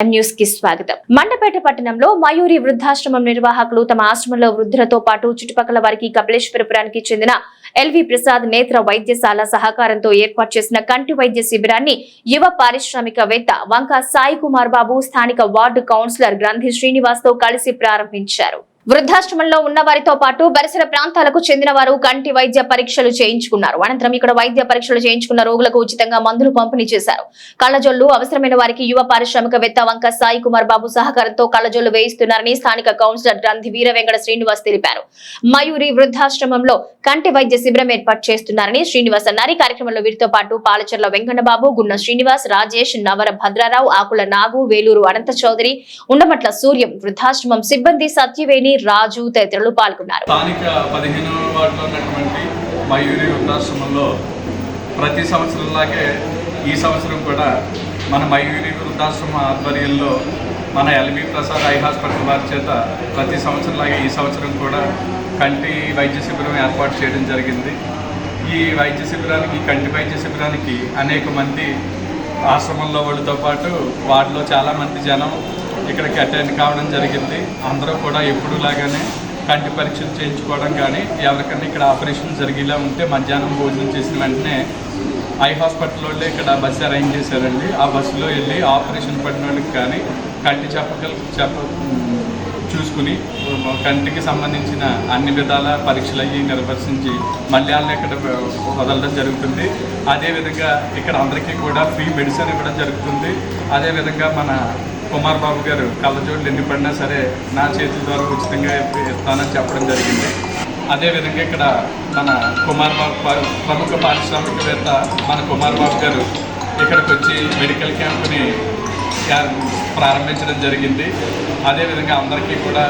న్యూస్కి స్వాగతం. మండపేట పట్టణంలో మయూరి వృద్ధాశ్రమం నిర్వాహకులు తమ ఆశ్రమంలో వృద్ధులతో పాటు చుట్టుపక్కల వారికి కపిలేశ్వరపురానికి చెందిన ఎల్వి ప్రసాద్ నేత్ర వైద్యశాల సహకారంతో ఏర్పాటు చేసిన కంటి వైద్య శిబిరాన్ని యువ పారిశ్రామికవేత్త వంక సాయి కుమార్ బాబు స్థానిక వార్డు కౌన్సిలర్ గ్రంథి శ్రీనివాస్తో కలిసి ప్రారంభించారు. వృద్ధాశ్రమంలో ఉన్న వారితో పాటు పరిసర ప్రాంతాలకు చెందిన వారు కంటి వైద్య పరీక్షలు చేయించుకున్నారు. అనంతరం ఇక్కడ వైద్య పరీక్షలు చేయించుకున్న రోగులకు ఉచితంగా మందులు పంపిణీ చేశారు. కళ్ళజొల్లు అవసరమైన వారికి యువ పారిశ్రామికవేత్త వంక సాయి కుమార్ బాబు సహకారంతో కళ్ళజొల్లు వేయిస్తున్నారని స్థానిక కౌన్సిలర్ గ్రంథి వీర వెంకట శ్రీనివాస్ తెలిపారు. మయూరి వృద్ధాశ్రమంలో కంటి వైద్య శిబిరం ఏర్పాటు చేస్తున్నారని శ్రీనివాస్ అన్నారు. ఈ కార్యక్రమంలో వీరితో పాటు పాలచర్ల వెంకన్నబాబు గున్న శ్రీనివాస్ రాజేష్ నవర భద్రారావు ఆకుల నాగు వేలూరు అనంత చౌదరి ఉండమట్ల సూర్యం వృద్ధాశ్రమం సిబ్బంది సత్యవేణి రాజు తదితరులు పాల్గొన్నారు. స్థానిక పదిహేను వార్డులో ఉన్నటువంటి మయూరి వృద్ధాశ్రమంలో ప్రతి సంవత్సరంలాగే ఈ సంవత్సరం కూడా మన మయూరి వృద్ధాశ్రమ ఆధ్వర్యంలో మన ఎల్బి ప్రసాద్ ఐ హాస్పిటల్ వారి చేత ప్రతి సంవత్సరంలాగే ఈ సంవత్సరం కూడా కంటి వైద్య శిబిరం ఏర్పాటు చేయడం జరిగింది. ఈ వైద్య శిబిరానికి ఈ కంటి వైద్య శిబిరానికి అనేక మంది ఆశ్రమంలో వాళ్ళతో పాటు వాటిలో చాలామంది జనం ఇక్కడికి అటెండ్ కావడం జరిగింది. అందరూ కూడా ఎప్పుడు లాగానే కంటి పరీక్షలు చేయించుకోవడం కానీ ఎవరికైనా ఇక్కడ ఆపరేషన్ జరిగేలా ఉంటే మధ్యాహ్నం భోజనం చేసిన వెంటనే ఐ హాస్పిటల్ వాళ్ళే ఇక్కడ బస్సు అరేంజ్ చేశారండి. ఆ బస్సులో వెళ్ళి ఆపరేషన్ పడిన వాళ్ళకి కానీ కంటి చెప్పగల చెప్ప చూసుకుని కంటికి సంబంధించిన అన్ని విధాల పరీక్షలు అయ్యి నిర్వర్తించి మళ్ళీ వాళ్ళని ఇక్కడ వదలడం జరుగుతుంది. అదేవిధంగా ఇక్కడ అందరికీ కూడా ఫ్రీ మెడిసిన్ ఇవ్వడం జరుగుతుంది. అదేవిధంగా మన కుమార్ బాబు గారు కళ్ళజోళ్ళు ఎన్ని పడినా సరే నా చేతి ద్వారా ఉచితంగా ఇస్తానని చెప్పడం జరిగింది. అదేవిధంగా ఇక్కడ మన కుమార్ బాబు ప్రముఖ పారిశ్రామికవేత్త మన కుమార్ బాబు గారు ఇక్కడికి వచ్చి మెడికల్ క్యాంప్ని ప్రారంభించడం జరిగింది. అదేవిధంగా అందరికీ కూడా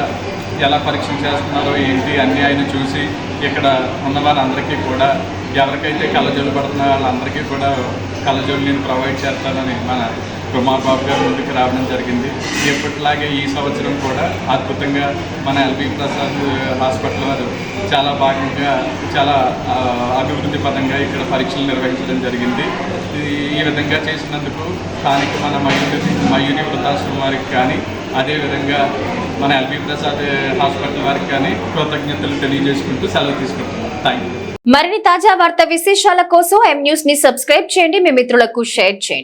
ఎలా పరీక్షలు చేస్తున్నారో ఏంటి అన్నీ ఆయన చూసి ఇక్కడ ఉన్న వారందరికీ కూడా ఎవరికైతే కళ్ళజోలు పడుతున్నారో వాళ్ళందరికీ కూడా కళ్ళజోలు నేను ప్రొవైడ్ చేస్తానని మన కుమార్బాబు గారు ముందుకు రావడం జరిగింది. ఎప్పటిలాగే ఈ సంవత్సరం కూడా అద్భుతంగా మన ఎల్బి ప్రసాద్ హాస్పిటల్ వారు చాలా భాగంగా చాలా అభివృద్ధి పదంగా ఇక్కడ పరీక్షలు నిర్వహించడం జరిగింది. ఈ- ఈ విధంగా చేసినందుకు స్థానిక మన మయూరి మయూరి వృద్ధాశ్రమం వారికి కానీ అదేవిధంగా మన ఎల్బి ప్రసాద్ హాస్పిటల్ వారికి కానీ కృతజ్ఞతలు తెలియజేసుకుంటూ సెలవు తీసుకుంటున్నాం. థ్యాంక్ యూ మరిన్ని తాజా వార్త విశేషాల కోసం ఎం న్యూస్ని సబ్స్క్రైబ్ చేయండి. మీ మిత్రులకు షేర్ చేయండి.